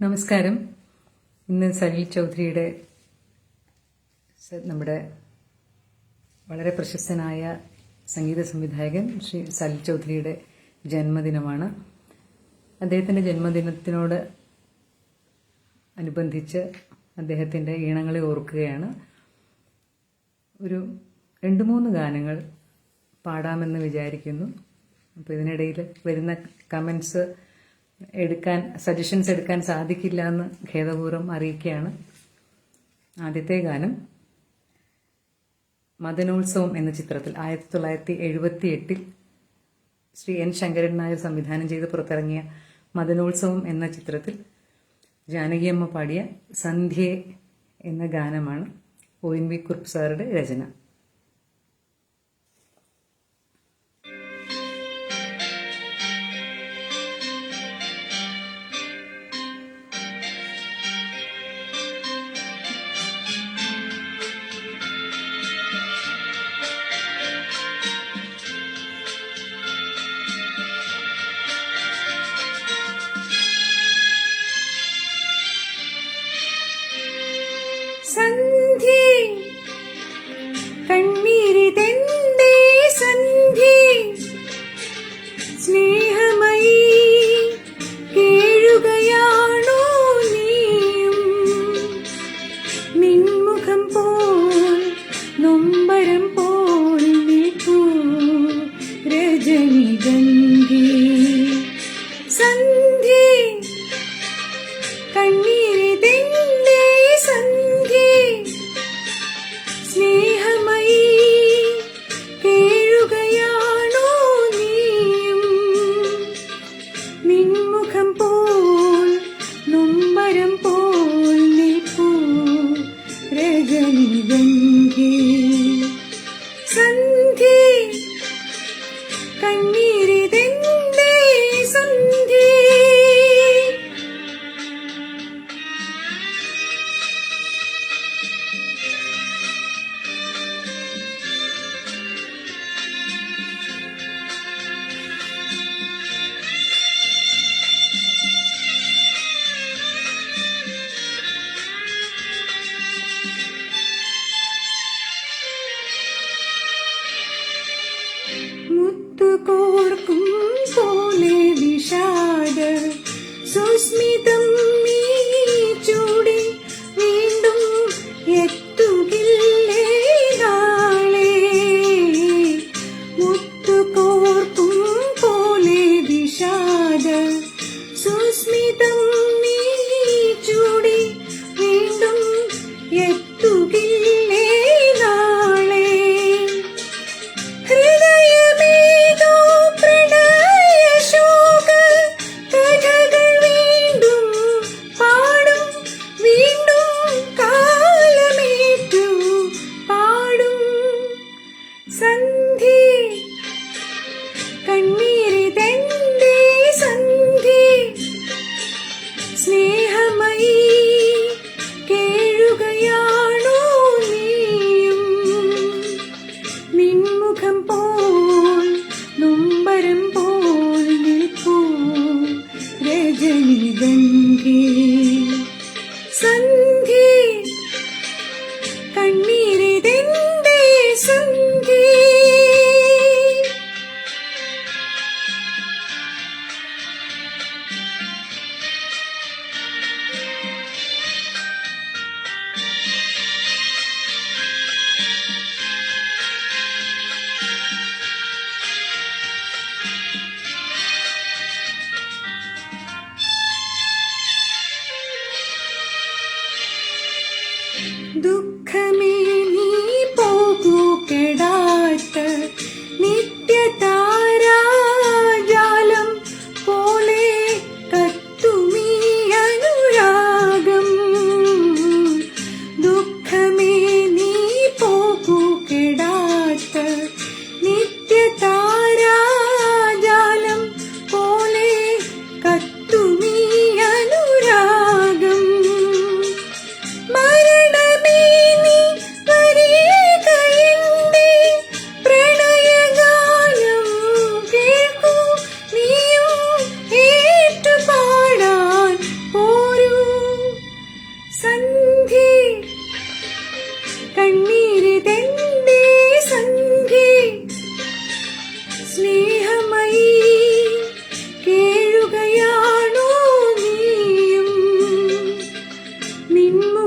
നമസ്കാരം. ഇന്ന് സനിൽ ചൗധരിയുടെ നമ്മുടെ വളരെ പ്രശസ്തനായ സംഗീത സംവിധായകൻ ശ്രീ സനിൽ ചൗധരിയുടെ ജന്മദിനമാണ്. അദ്ദേഹത്തിന്റെ ജന്മദിനത്തിനോട് അനുബന്ധിച്ച് അദ്ദേഹത്തിന്റെ ഈണങ്ങളെ ഓർക്കുകയാണ്. ഒരു രണ്ട് മൂന്ന് ഗാനങ്ങൾ പാടാമെന്ന് വിചാരിക്കുന്നു. അപ്പോൾ ഇതിനിടയിൽ വരുന്ന കമൻസ് എടുക്കാൻ സജഷൻസ് എടുക്കാൻ സാധിക്കില്ല എന്ന് ഖേദപൂർവം അറിയിക്കുകയാണ് ആദ്യത്തെ ഗാനം. മദനോത്സവം എന്ന ചിത്രത്തിൽ ആയിരത്തി തൊള്ളായിരത്തി എഴുപത്തി എട്ടിൽ ശ്രീ എൻ ശങ്കരൻ നായർ സംവിധാനം ചെയ്ത് പുറത്തിറങ്ങിയ മദനോത്സവം എന്ന ചിത്രത്തിൽ ജാനകിയമ്മ പാടിയ സന്ധ്യ എന്ന ഗാനമാണ് ഒ എൻ വി കുർപ്പ് സാറുടെ രചന. കണ്ണീരിതെന്തേ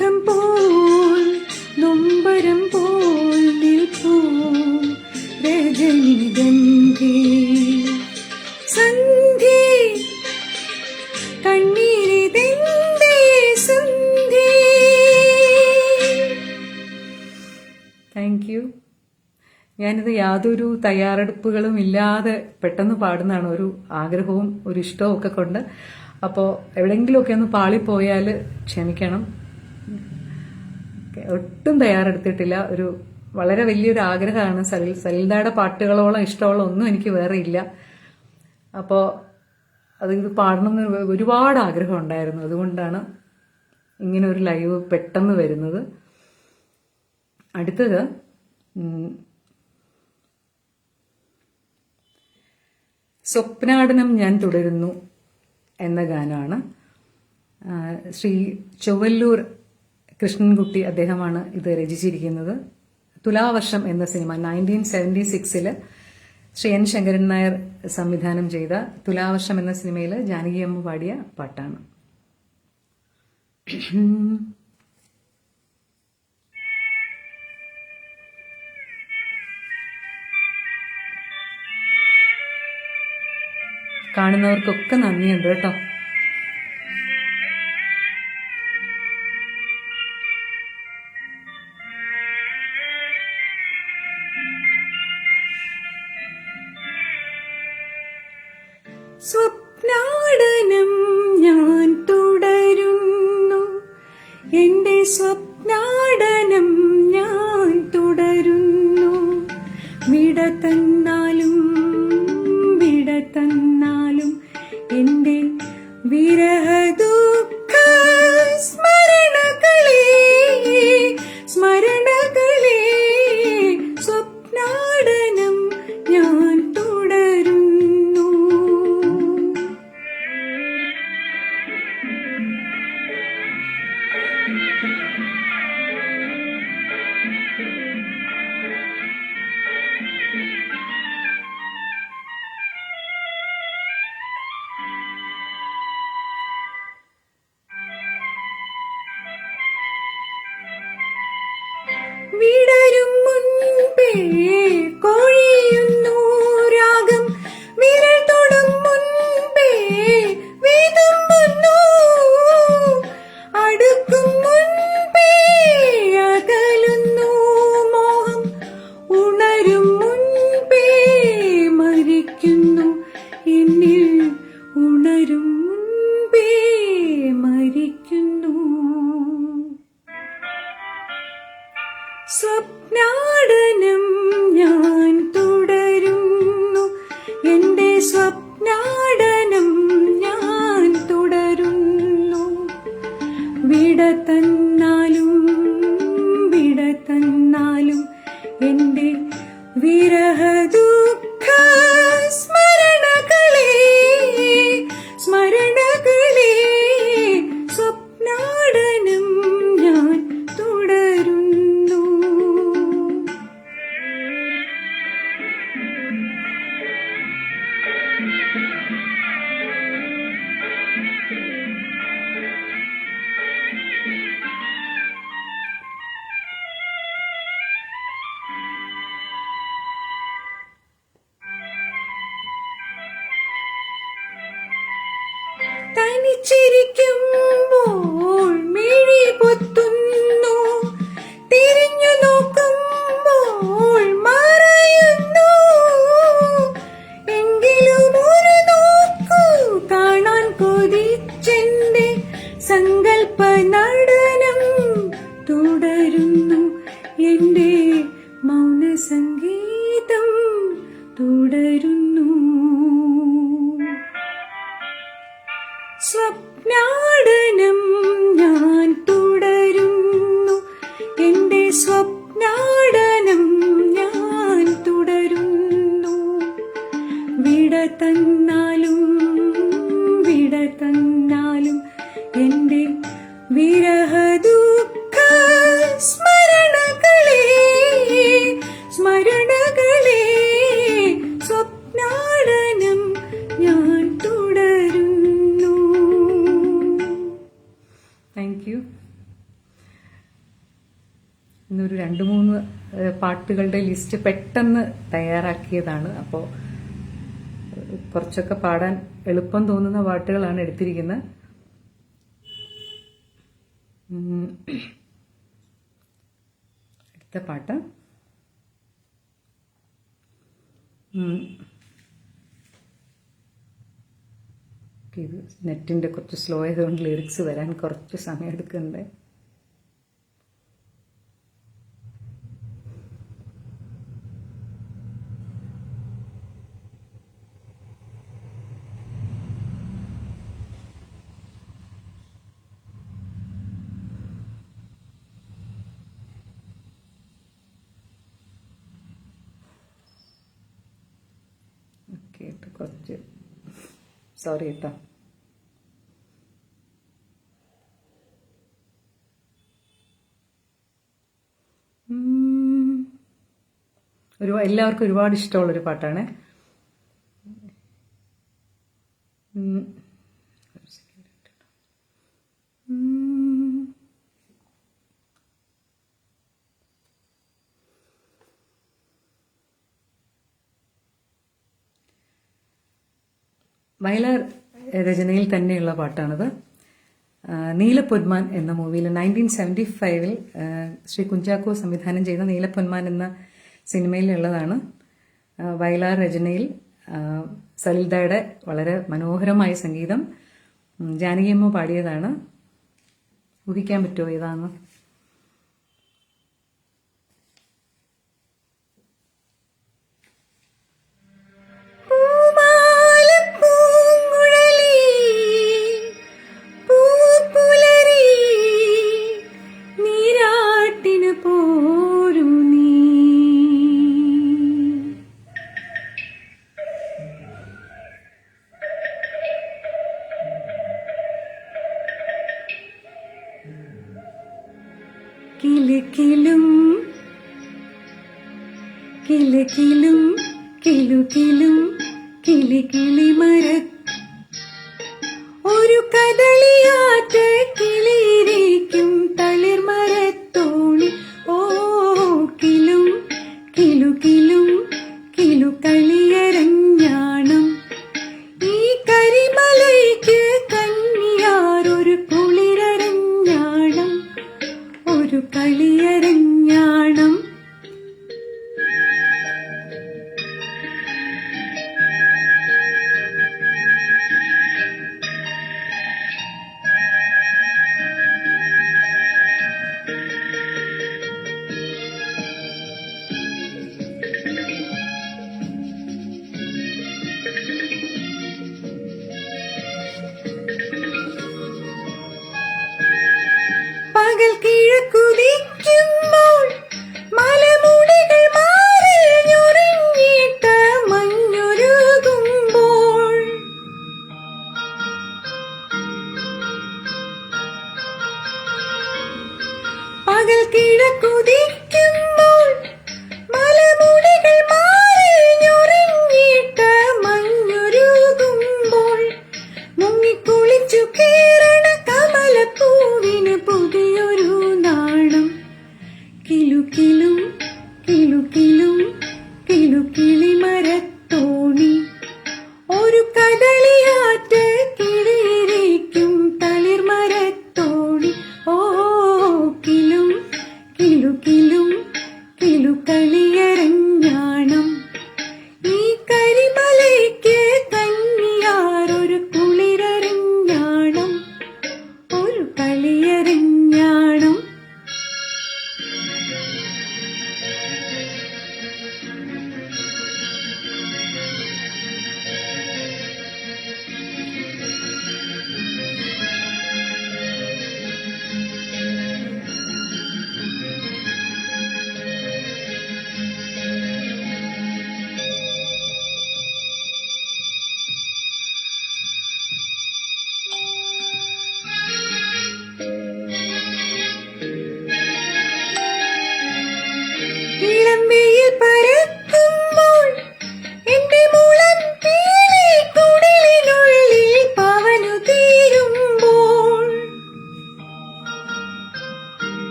മേഘം പോൽ നൊമ്പരം പോൽ നിൽപ്പൂം രജനിഗന്ധി സന്ധി കണ്ണീരിതെന്തേ താങ്ക് യു. ഞാനിത് യാതൊരു തയ്യാറെടുപ്പുകളും ഇല്ലാതെ പെട്ടെന്ന് പാടുന്നതാണ്. ഒരു ആഗ്രഹവും ഒരു ഇഷ്ടവും ഒക്കെ കൊണ്ട്. അപ്പോൾ എവിടെയെങ്കിലുമൊക്കെ ഒന്ന് പാളിപ്പോയാൽ ക്ഷമിക്കണം. ഒട്ടും തയ്യാറെടുത്തിട്ടില്ല. ഒരു വളരെ വലിയൊരു ആഗ്രഹമാണ്. സലിൽ സലിൽദയുടെ പാട്ടുകളോളം ഇഷ്ടമുള്ള ഒന്നും എനിക്ക് വേറെ ഇല്ല. അപ്പോൾ അത് ഇത് പാടണം എന്ന് ഒരുപാട് ആഗ്രഹം ഉണ്ടായിരുന്നു. അതുകൊണ്ടാണ് ഇങ്ങനെ ഒരു ലൈവ് പെട്ടെന്ന് വരുന്നത്. അടുത്തത് സ്വപ്നാടനം ഞാൻ തുടരുന്നു എന്ന ഗാനമാണ്. ശ്രീ ചൊവ്വല്ലൂർ കൃഷ്ണൻകുട്ടി അദ്ദേഹമാണ് ഇത് രചിച്ചിരിക്കുന്നത്. തുലാവർഷം എന്ന സിനിമ നയന്റീൻ സെവന്റി സിക്സിൽ ശ്രീ എൻ ശങ്കരൻ നായർ സംവിധാനം ചെയ്ത തുലാവർഷം എന്ന സിനിമയിൽ ജാനകിയമ്മ പാടിയ പാട്ടാണ്. കാണുന്നവർക്കൊക്കെ നന്ദിയുണ്ട് കേട്ടോ. എന്റെ സ്വപ്നാടനം ഞാൻ തുടരുന്നു. വിട തന്നാലും വിട തന്നാലും എന്റെ വിരഹ സ്വപ്നാടനം. ലിസ്റ്റ് പെട്ടെന്ന് തയ്യാറാക്കിയതാണ്. അപ്പോൾ കുറച്ചൊക്കെ പാടാൻ എളുപ്പം തോന്നുന്ന പാട്ടുകളാണ് എടുത്തിരിക്കുന്നത്. അടുത്ത പാട്ട്. നെറ്റിന്റെ കുറച്ച് സ്ലോ ആയതുകൊണ്ട് ലിറിക്സ് വരാൻ കുറച്ച് സമയം എടുക്കുന്നുണ്ട് ഓക്കെ കേട്ടോ കുറച്ച് സോറി കേട്ടോ. ഒരു എല്ലാവർക്കും ഒരുപാട് ഇഷ്ടമുള്ളൊരു പാട്ടാണ്. വയലാർ രചനയിൽ തന്നെയുള്ള പാട്ടാണത്. നീലപ്പൊന്മാൻ എന്ന മൂവിയിൽ നയന്റീൻ സെവന്റി ഫൈവിൽ ശ്രീ കുഞ്ചാക്കോ സംവിധാനം ചെയ്ത നീലപ്പൊന്മാൻ എന്ന സിനിമയിലുള്ളതാണ് വയലാർ രചനയിൽ സലിതയുടെ വളരെ മനോഹരമായ സംഗീതം ജാനകിയമ്മ പാടിയതാണ്. ഊഹിക്കാൻ പറ്റുമോ ഏതാന്ന്?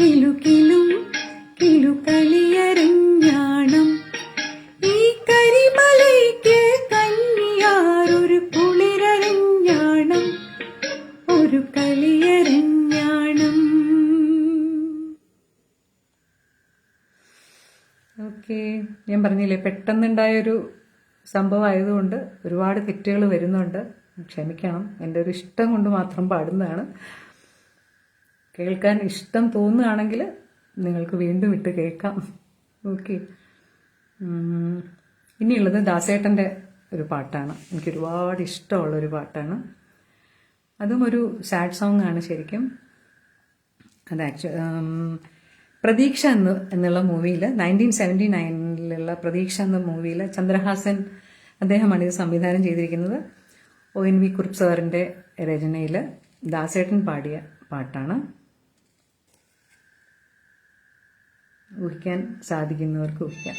ഈ ഒരു ഞാൻ പറഞ്ഞില്ലേ പെട്ടെന്നുണ്ടായൊരു സംഭവം ആയതുകൊണ്ട് ഒരുപാട് തെറ്റുകൾ വരുന്നുണ്ട്. ക്ഷമിക്കണം എന്റെ ഒരു ഇഷ്ടം കൊണ്ട് മാത്രം പാടുന്നതാണ്. കേൾക്കാൻ ഇഷ്ടം തോന്നുകയാണെങ്കിൽ നിങ്ങൾക്ക് വീണ്ടും ഇട്ട് കേൾക്കാം. ഓക്കെ ഇനിയുള്ളത് ദാസേട്ടന്റെ ഒരു പാട്ടാണ്. എനിക്ക് ഒരുപാട് ഇഷ്ടമുള്ളൊരു പാട്ടാണ്. അതും ഒരു സാഡ് സോങ് ആണ് ശരിക്കും. അത് ആക്ച്വ പ്രതീക്ഷ എന്ന് എന്നുള്ള മൂവിയിൽ നയന്റീൻ സെവന്റി നയനിലുള്ള പ്രതീക്ഷ എന്ന മൂവിയിൽ ചന്ദ്രഹാസൻ അദ്ദേഹമാണ് ഇത് സംവിധാനം ചെയ്തിരിക്കുന്നത്. ഒ എൻ വി കുറുപ്പ് സാറിന്റെ രചനയിൽ ദാസേട്ടൻ പാടിയ പാട്ടാണ്. ഊഹിക്കാൻ സാധിക്കുന്നവർക്ക് ഊഹിക്കാം.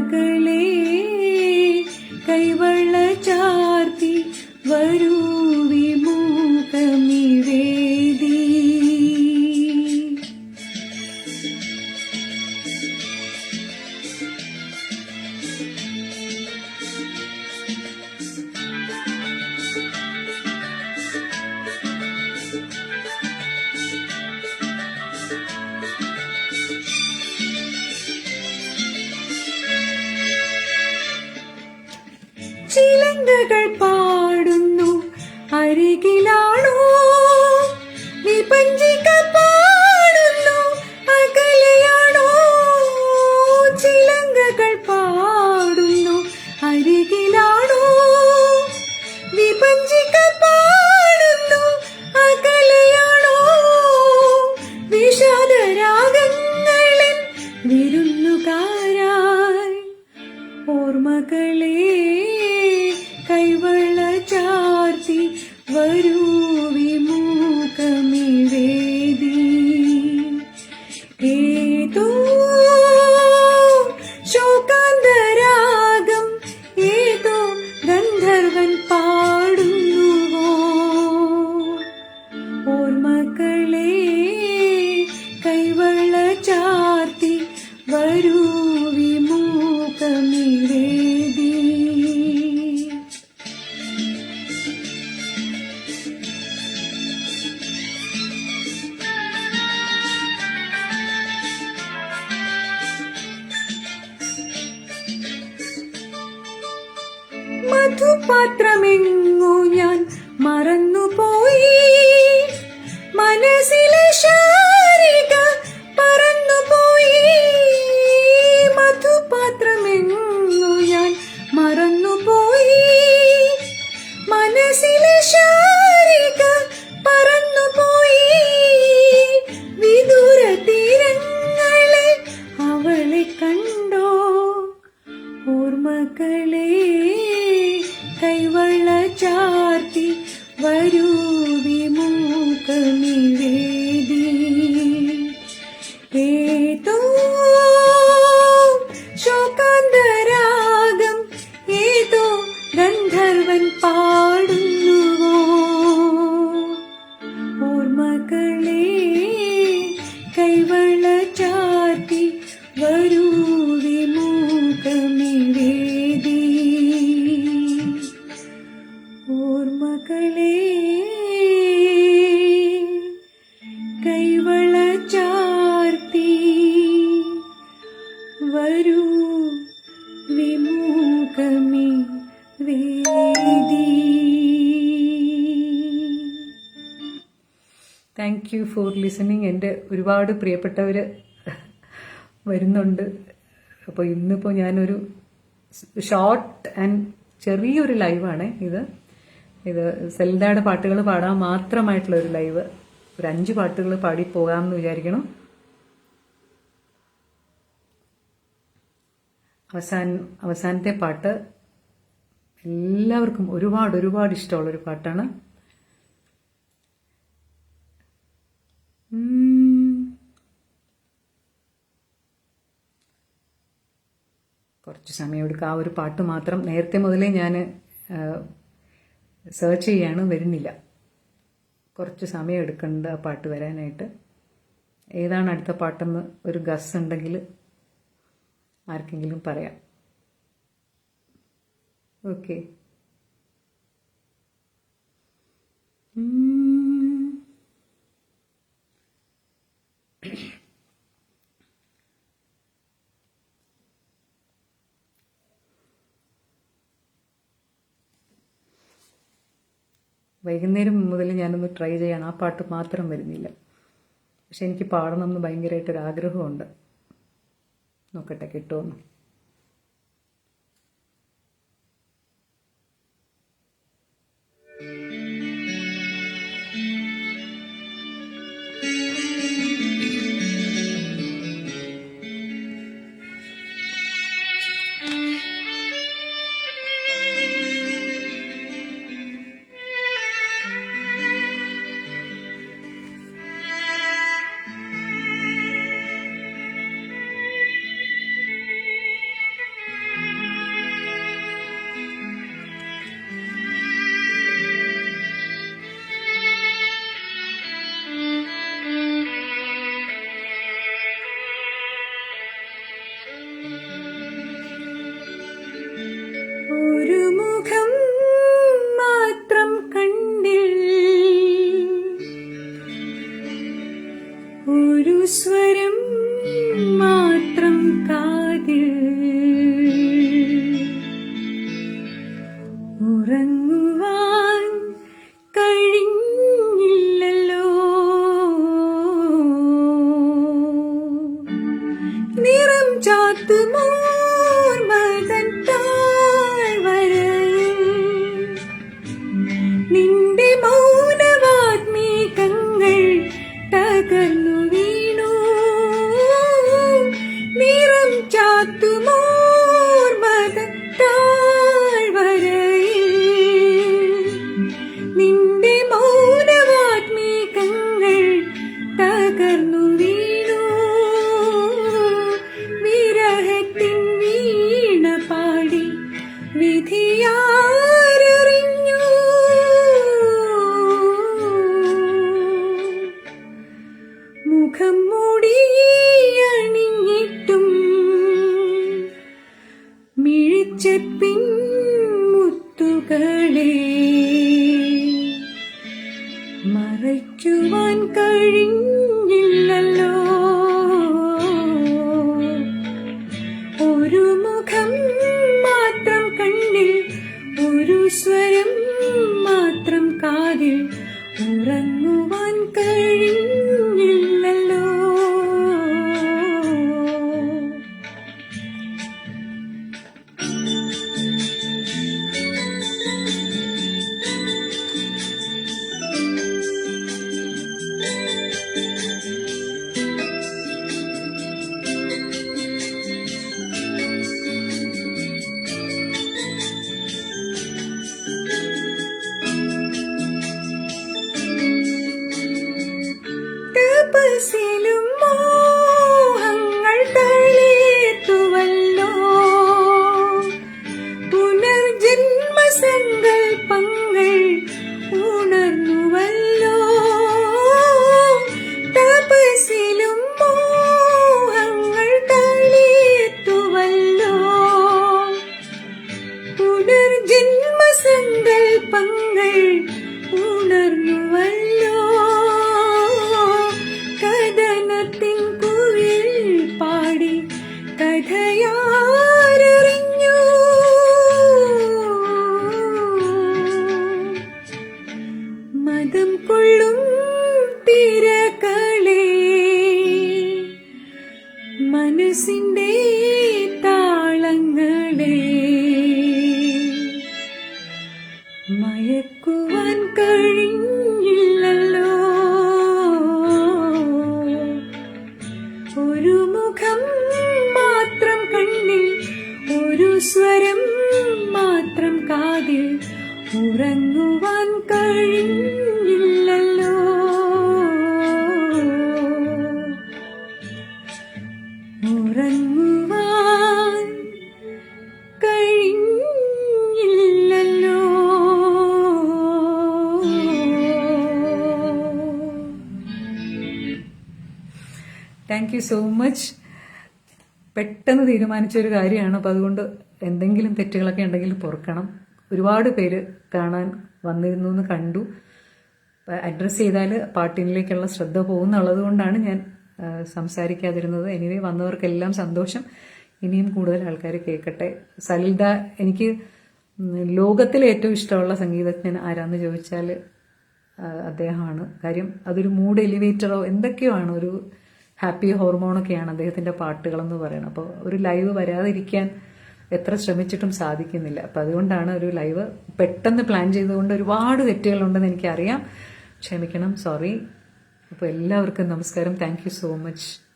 மகளே கைவள மகளே മധുപാത്രമെങ്ങു ഞാൻ മറന്നുപോയി? ലിസണിങ് എന്റെ ഒരുപാട് പ്രിയപ്പെട്ടവർ വരുന്നുണ്ട്. അപ്പോൾ ഇന്നിപ്പോൾ ഞാനൊരു ഷോർട്ട് ആൻഡ് ചെറിയൊരു ലൈവാണ് ഇത്. ഇത് സെൽദയുടെ പാട്ടുകൾ പാടാൻ മാത്രമായിട്ടുള്ള ഒരു ലൈവ് ഒരു അഞ്ച് പാട്ടുകൾ പാടി പോകാമെന്ന് വിചാരിക്കണം. അവസാന അവസാനത്തെ പാട്ട് എല്ലാവർക്കും ഒരുപാട് ഒരുപാട് ഇഷ്ടമുള്ളൊരു പാട്ടാണ്. കുറച്ച് സമയം എടുക്കുക ആ ഒരു പാട്ട് മാത്രം നേരത്തെ മുതലേ ഞാൻ സെർച്ച് ചെയ്യാണ് വരുന്നില്ല. കുറച്ച് സമയം എടുക്കുന്നുണ്ട് ആ പാട്ട് വരാനായിട്ട്. ഏതാണ് അടുത്ത പാട്ടെന്ന് ഒരു ഗസ് ഉണ്ടെങ്കിൽ ആർക്കെങ്കിലും പറയാം. ഓക്കെ വൈകുന്നേരം മുതൽ ഞാനൊന്ന് ട്രൈ ചെയ്യണം. ആ പാട്ട് മാത്രം വരുന്നില്ല. പക്ഷെ എനിക്ക് പാടണം എന്ന് ഭയങ്കരമായിട്ടൊരു ആഗ്രഹമുണ്ട് നോക്കട്ടെ കിട്ടുമെന്ന് ധയ താങ്ക് യു സോ മച്ച് പെട്ടെന്ന് തീരുമാനിച്ച ഒരു കാര്യമാണ്. അപ്പോൾ അതുകൊണ്ട് എന്തെങ്കിലും തെറ്റുകളൊക്കെ ഉണ്ടെങ്കിൽ പൊറുക്കണം. ഒരുപാട് പേര് കാണാൻ വന്നിരുന്നു എന്ന് കണ്ടു. അഡ്രസ്സ് ചെയ്താൽ പാട്ടിനിലേക്കുള്ള ശ്രദ്ധ പോകുന്നുള്ളത് കൊണ്ടാണ് ഞാൻ സംസാരിക്കാതിരുന്നത്. എനിവേ വന്നവർക്കെല്ലാം സന്തോഷം. ഇനിയും കൂടുതൽ ആൾക്കാർ കേൾക്കട്ടെ. സലിൽദ എനിക്ക് ലോകത്തിലെ ഏറ്റവും ഇഷ്ടമുള്ള സംഗീതജ്ഞൻ ആരാന്ന് ചോദിച്ചാൽ അദ്ദേഹമാണ്. കാര്യം അതൊരു മൂഡ് എലിവേറ്ററോ എന്തൊക്കെയോ ആണ്. ഒരു ഹാപ്പി ഹോർമോണൊക്കെയാണ് അദ്ദേഹത്തിന്റെ പാട്ടുകളെന്ന് പറയുന്നത്. അപ്പോൾ ഒരു ലൈവ് വരാതിരിക്കാൻ എത്ര ശ്രമിച്ചിട്ടും സാധിക്കുന്നില്ല. അപ്പം അതുകൊണ്ടാണ് ഒരു ലൈവ് പെട്ടെന്ന് പ്ലാൻ ചെയ്തുകൊണ്ട് ഒരുപാട് തെറ്റുകളുണ്ടെന്ന് എനിക്കറിയാം. ക്ഷമിക്കണം. സോറി. അപ്പോൾ എല്ലാവർക്കും നമസ്കാരം. Thank so much.